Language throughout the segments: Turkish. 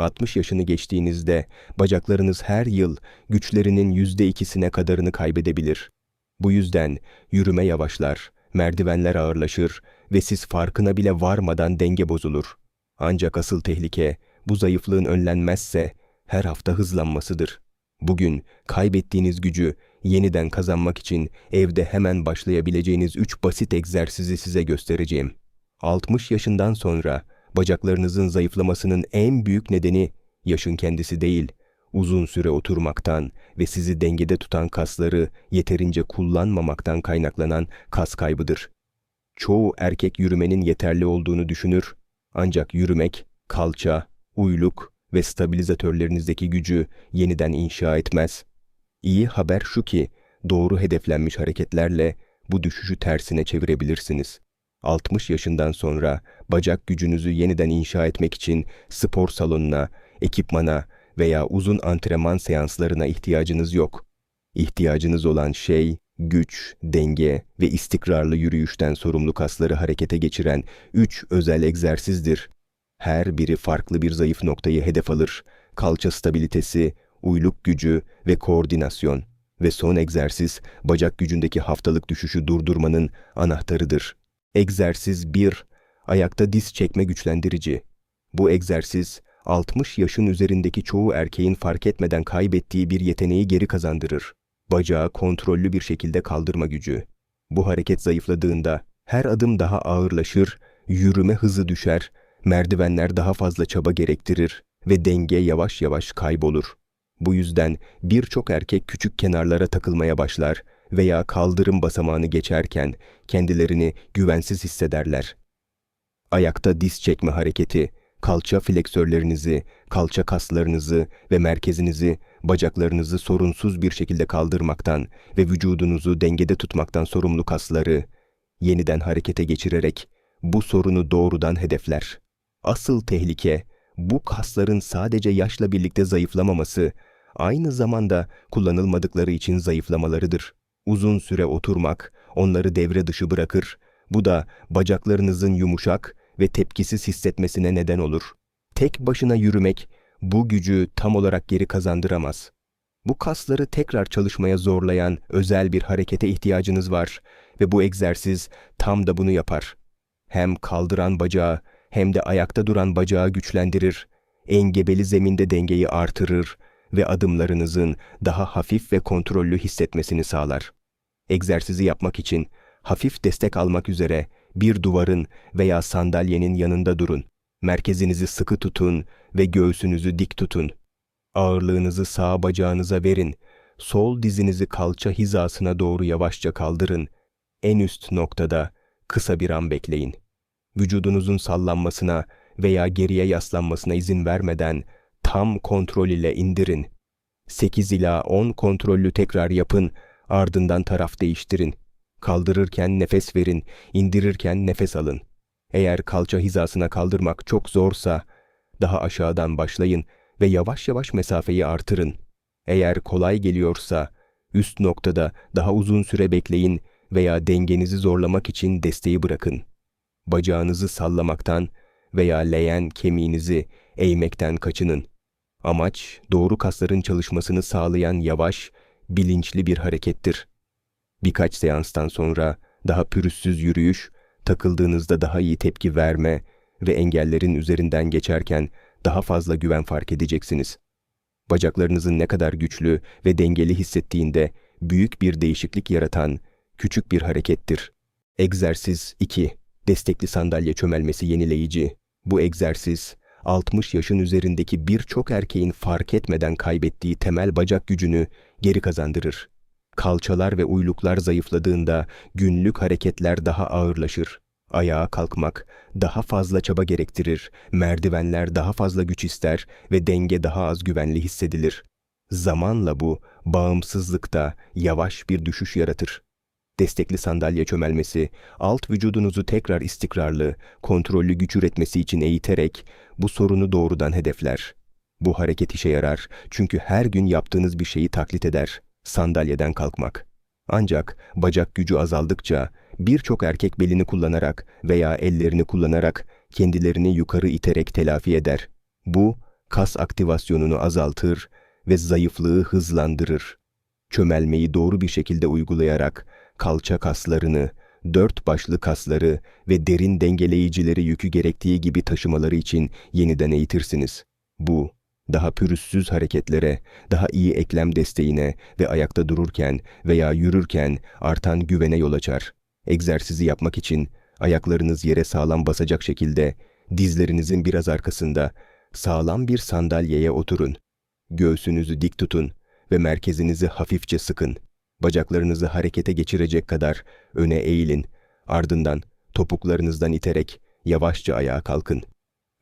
60 yaşını geçtiğinizde bacaklarınız her yıl güçlerinin yüzde ikisine kadarını kaybedebilir. Bu yüzden yürüme yavaşlar, merdivenler ağırlaşır ve siz farkına bile varmadan denge bozulur. Ancak asıl tehlike bu zayıflığın önlenmezse her hafta hızlanmasıdır. Bugün kaybettiğiniz gücü yeniden kazanmak için evde hemen başlayabileceğiniz 3 basit egzersizi size göstereceğim. 60 yaşından sonra bacaklarınızın zayıflamasının en büyük nedeni yaşın kendisi değil, uzun süre oturmaktan ve sizi dengede tutan kasları yeterince kullanmamaktan kaynaklanan kas kaybıdır. Çoğu erkek yürümenin yeterli olduğunu düşünür ancak yürümek kalça, uyluk ve stabilizatörlerinizdeki gücü yeniden inşa etmez. İyi haber şu ki doğru hedeflenmiş hareketlerle bu düşüşü tersine çevirebilirsiniz. 60 yaşından sonra bacak gücünüzü yeniden inşa etmek için spor salonuna, ekipmana veya uzun antrenman seanslarına ihtiyacınız yok. İhtiyacınız olan şey güç, denge ve istikrarlı yürüyüşten sorumlu kasları harekete geçiren üç özel egzersizdir. Her biri farklı bir zayıf noktayı hedef alır. Kalça stabilitesi, uyluk gücü ve koordinasyon. Ve son egzersiz, bacak gücündeki haftalık düşüşü durdurmanın anahtarıdır. Egzersiz 1. Ayakta diz çekme güçlendirici. Bu egzersiz, 60 yaşın üzerindeki çoğu erkeğin fark etmeden kaybettiği bir yeteneği geri kazandırır. Bacağı kontrollü bir şekilde kaldırma gücü. Bu hareket zayıfladığında her adım daha ağırlaşır, yürüme hızı düşer, merdivenler daha fazla çaba gerektirir ve denge yavaş yavaş kaybolur. Bu yüzden birçok erkek küçük kenarlara takılmaya başlar veya kaldırım basamağını geçerken kendilerini güvensiz hissederler. Ayakta diz çekme hareketi, kalça fleksörlerinizi, kalça kaslarınızı ve merkezinizi, bacaklarınızı sorunsuz bir şekilde kaldırmaktan ve vücudunuzu dengede tutmaktan sorumlu kasları yeniden harekete geçirerek bu sorunu doğrudan hedefler. Asıl tehlike bu kasların sadece yaşla birlikte zayıflamaması, aynı zamanda kullanılmadıkları için zayıflamalarıdır. Uzun süre oturmak onları devre dışı bırakır. Bu da bacaklarınızın yumuşak ve tepkisiz hissetmesine neden olur. Tek başına yürümek bu gücü tam olarak geri kazandıramaz. Bu kasları tekrar çalışmaya zorlayan özel bir harekete ihtiyacınız var ve bu egzersiz tam da bunu yapar. Hem kaldıran bacağı hem de ayakta duran bacağı güçlendirir, engebeli zeminde dengeyi artırır ve adımlarınızın daha hafif ve kontrollü hissetmesini sağlar. Egzersizi yapmak için hafif destek almak üzere bir duvarın veya sandalyenin yanında durun. Merkezinizi sıkı tutun ve göğsünüzü dik tutun. Ağırlığınızı sağ bacağınıza verin. Sol dizinizi kalça hizasına doğru yavaşça kaldırın. En üst noktada kısa bir an bekleyin. Vücudunuzun sallanmasına veya geriye yaslanmasına izin vermeden tam kontrol ile indirin. 8 ila 10 kontrollü tekrar yapın, ardından taraf değiştirin. Kaldırırken nefes verin, indirirken nefes alın. Eğer kalça hizasına kaldırmak çok zorsa, daha aşağıdan başlayın ve yavaş yavaş mesafeyi artırın. Eğer kolay geliyorsa, üst noktada daha uzun süre bekleyin veya dengenizi zorlamak için desteği bırakın. Bacağınızı sallamaktan veya leğen kemiğinizi eğmekten kaçının. Amaç doğru kasların çalışmasını sağlayan yavaş, bilinçli bir harekettir. Birkaç seanstan sonra daha pürüzsüz yürüyüş, takıldığınızda daha iyi tepki verme ve engellerin üzerinden geçerken daha fazla güven fark edeceksiniz. Bacaklarınızın ne kadar güçlü ve dengeli hissettiğinde büyük bir değişiklik yaratan küçük bir harekettir. Egzersiz 2. Destekli sandalye çömelmesi yenileyici. Bu egzersiz 60 yaşın üzerindeki birçok erkeğin fark etmeden kaybettiği temel bacak gücünü geri kazandırır. Kalçalar ve uyluklar zayıfladığında günlük hareketler daha ağırlaşır. Ayağa kalkmak daha fazla çaba gerektirir, merdivenler daha fazla güç ister ve denge daha az güvenli hissedilir. Zamanla bu bağımsızlıkta yavaş bir düşüş yaratır. Destekli sandalye çömelmesi, alt vücudunuzu tekrar istikrarlı, kontrollü güç üretmesi için eğiterek bu sorunu doğrudan hedefler. Bu hareket işe yarar çünkü her gün yaptığınız bir şeyi taklit eder. Sandalyeden kalkmak. Ancak bacak gücü azaldıkça birçok erkek belini kullanarak veya ellerini kullanarak kendilerini yukarı iterek telafi eder. Bu kas aktivasyonunu azaltır ve zayıflığı hızlandırır. Çömelmeyi doğru bir şekilde uygulayarak kalça kaslarını, dört başlı kasları ve derin dengeleyicileri yükü gerektiği gibi taşımaları için yeniden eğitirsiniz. Bu, daha pürüzsüz hareketlere, daha iyi eklem desteğine ve ayakta dururken veya yürürken artan güvene yol açar. Egzersizi yapmak için ayaklarınız yere sağlam basacak şekilde dizlerinizin biraz arkasında sağlam bir sandalyeye oturun. Göğsünüzü dik tutun ve merkezinizi hafifçe sıkın. Bacaklarınızı harekete geçirecek kadar öne eğilin. Ardından topuklarınızdan iterek yavaşça ayağa kalkın.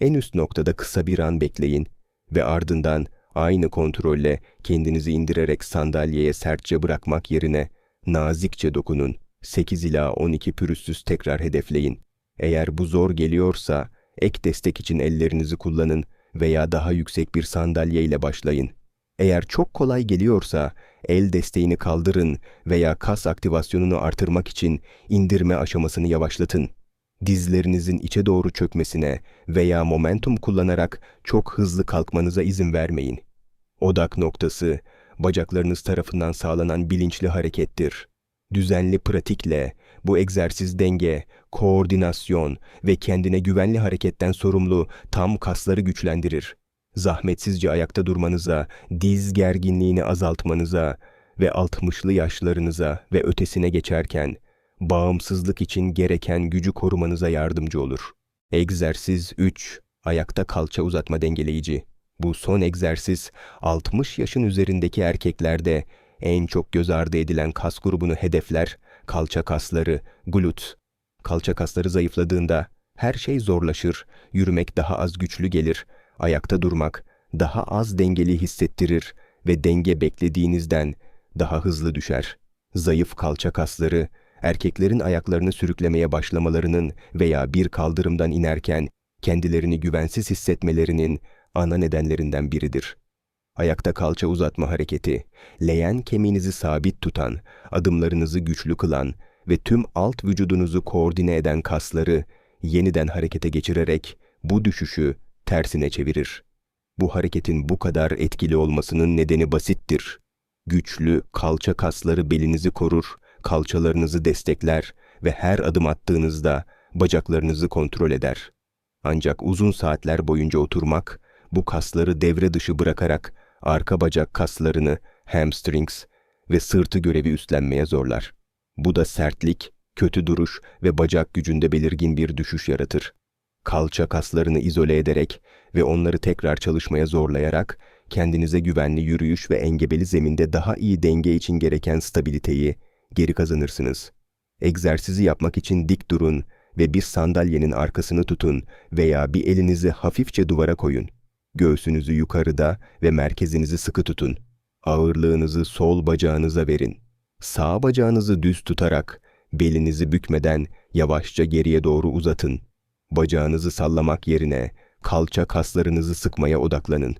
En üst noktada kısa bir an bekleyin ve ardından aynı kontrolle kendinizi indirerek sandalyeye sertçe bırakmak yerine nazikçe dokunun. 8 ila 12 pürüzsüz tekrar hedefleyin. Eğer bu zor geliyorsa ek destek için ellerinizi kullanın veya daha yüksek bir sandalye ile başlayın. Eğer çok kolay geliyorsa el desteğini kaldırın veya kas aktivasyonunu artırmak için indirme aşamasını yavaşlatın. Dizlerinizin içe doğru çökmesine veya momentum kullanarak çok hızlı kalkmanıza izin vermeyin. Odak noktası, bacaklarınız tarafından sağlanan bilinçli harekettir. Düzenli pratikle bu egzersiz denge, koordinasyon ve kendine güvenli hareketten sorumlu tam kasları güçlendirir. Zahmetsizce ayakta durmanıza, diz gerginliğini azaltmanıza ve 60'lı yaşlarınıza ve ötesine geçerken bağımsızlık için gereken gücü korumanıza yardımcı olur. Egzersiz 3. Ayakta kalça uzatma dengeleyici. Bu son egzersiz 60 yaşın üzerindeki erkeklerde en çok göz ardı edilen kas grubunu hedefler, kalça kasları, glut. Kalça kasları zayıfladığında her şey zorlaşır, yürümek daha az güçlü gelir, ayakta durmak daha az dengeli hissettirir ve denge beklediğinizden daha hızlı düşer. Zayıf kalça kasları, erkeklerin ayaklarını sürüklemeye başlamalarının veya bir kaldırımdan inerken kendilerini güvensiz hissetmelerinin ana nedenlerinden biridir. Ayakta kalça uzatma hareketi, leğen kemiğinizi sabit tutan, adımlarınızı güçlü kılan ve tüm alt vücudunuzu koordine eden kasları yeniden harekete geçirerek bu düşüşü tersine çevirir. Bu hareketin bu kadar etkili olmasının nedeni basittir. Güçlü kalça kasları belinizi korur, kalçalarınızı destekler ve her adım attığınızda bacaklarınızı kontrol eder. Ancak uzun saatler boyunca oturmak, bu kasları devre dışı bırakarak arka bacak kaslarını, hamstrings ve sırtı görevi üstlenmeye zorlar. Bu da sertlik, kötü duruş ve bacak gücünde belirgin bir düşüş yaratır. Kalça kaslarını izole ederek ve onları tekrar çalışmaya zorlayarak kendinize güvenli yürüyüş ve engebeli zeminde daha iyi denge için gereken stabiliteyi geri kazanırsınız. Egzersizi yapmak için dik durun ve bir sandalyenin arkasını tutun veya bir elinizi hafifçe duvara koyun. Göğsünüzü yukarıda ve merkezinizi sıkı tutun. Ağırlığınızı sol bacağınıza verin. Sağ bacağınızı düz tutarak belinizi bükmeden yavaşça geriye doğru uzatın. Bacağınızı sallamak yerine kalça kaslarınızı sıkmaya odaklanın.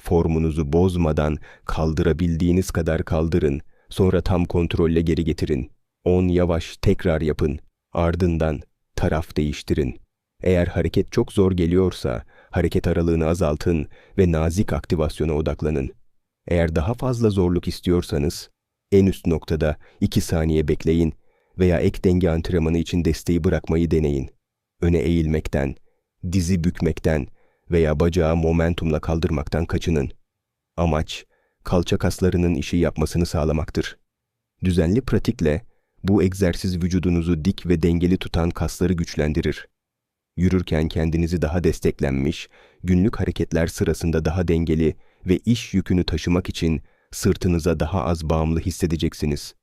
Formunuzu bozmadan kaldırabildiğiniz kadar kaldırın. Sonra tam kontrolle geri getirin. 10 yavaş tekrar yapın. Ardından taraf değiştirin. Eğer hareket çok zor geliyorsa hareket aralığını azaltın ve nazik aktivasyona odaklanın. Eğer daha fazla zorluk istiyorsanız en üst noktada 2 saniye bekleyin veya ek denge antrenmanı için desteği bırakmayı deneyin. Öne eğilmekten, dizi bükmekten veya bacağı momentumla kaldırmaktan kaçının. Amaç, kalça kaslarının işi yapmasını sağlamaktır. Düzenli pratikle bu egzersiz vücudunuzu dik ve dengeli tutan kasları güçlendirir. Yürürken kendinizi daha desteklenmiş, günlük hareketler sırasında daha dengeli ve iş yükünü taşımak için sırtınıza daha az bağımlı hissedeceksiniz.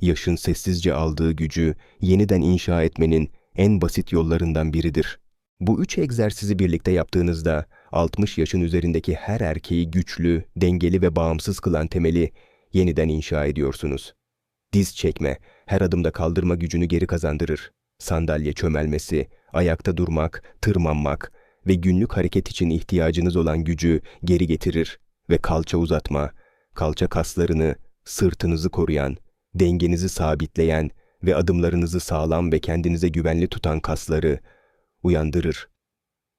Yaşın sessizce aldığı gücü yeniden inşa etmenin en basit yollarından biridir. Bu üç egzersizi birlikte yaptığınızda 60 yaşın üzerindeki her erkeği güçlü, dengeli ve bağımsız kılan temeli yeniden inşa ediyorsunuz. Diz çekme, her adımda kaldırma gücünü geri kazandırır. Sandalye çömelmesi, ayakta durmak, tırmanmak ve günlük hareket için ihtiyacınız olan gücü geri getirir ve kalça uzatma, kalça kaslarını, sırtınızı koruyan, dengenizi sabitleyen ve adımlarınızı sağlam ve kendinize güvenli tutan kasları uyandırır.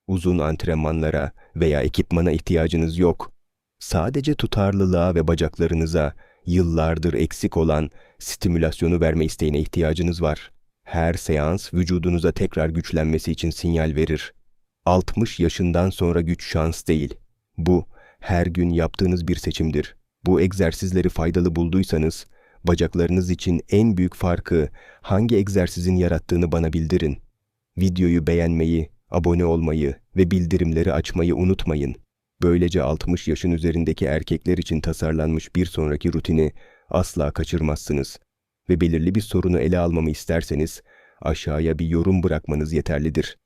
Uzun antrenmanlara veya ekipmana ihtiyacınız yok. Sadece tutarlılığa ve bacaklarınıza yıllardır eksik olan stimülasyonu verme isteğine ihtiyacınız var. Her seans vücudunuza tekrar güçlenmesi için sinyal verir. 60 yaşından sonra güç şans değil. Bu her gün yaptığınız bir seçimdir. Bu egzersizleri faydalı bulduysanız bacaklarınız için en büyük farkı hangi egzersizin yarattığını bana bildirin. Videoyu beğenmeyi, abone olmayı ve bildirimleri açmayı unutmayın. Böylece 60 yaşın üzerindeki erkekler için tasarlanmış bir sonraki rutini asla kaçırmazsınız. Ve belirli bir sorunu ele almamı isterseniz aşağıya bir yorum bırakmanız yeterlidir.